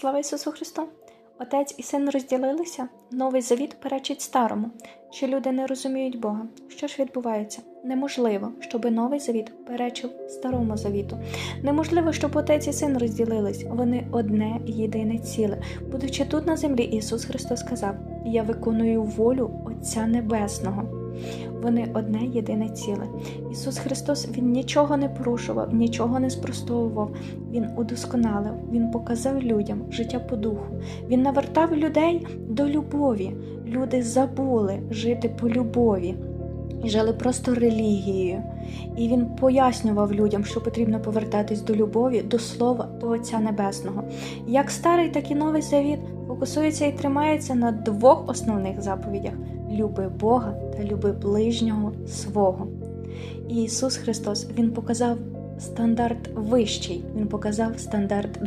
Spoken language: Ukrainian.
Слава Ісусу Христу! Отець і син розділилися, новий завіт перечить старому. Чи люди не розуміють Бога? Що ж відбувається? Неможливо, щоб новий завіт перечив старому завіту. Неможливо, щоб отець і син розділились. Вони одне єдине ціле. Будучи тут на землі, Ісус Христос сказав: Я виконую волю Отця Небесного. Вони одне єдине ціле. Ісус Христос Він нічого не порушував, нічого не спростовував. Він удосконалив, Він показав людям життя по духу. Він навертав людей до любові. Люди забули жити по любові жили просто релігією. І він пояснював людям, що потрібно повертатись до любові, до слова, до Отця Небесного. Як старий, так і новий завіт фокусується і тримається на двох основних заповідях: люби Бога та люби ближнього свого. І Ісус Христос Він показав стандарт вищий, Він показав стандарт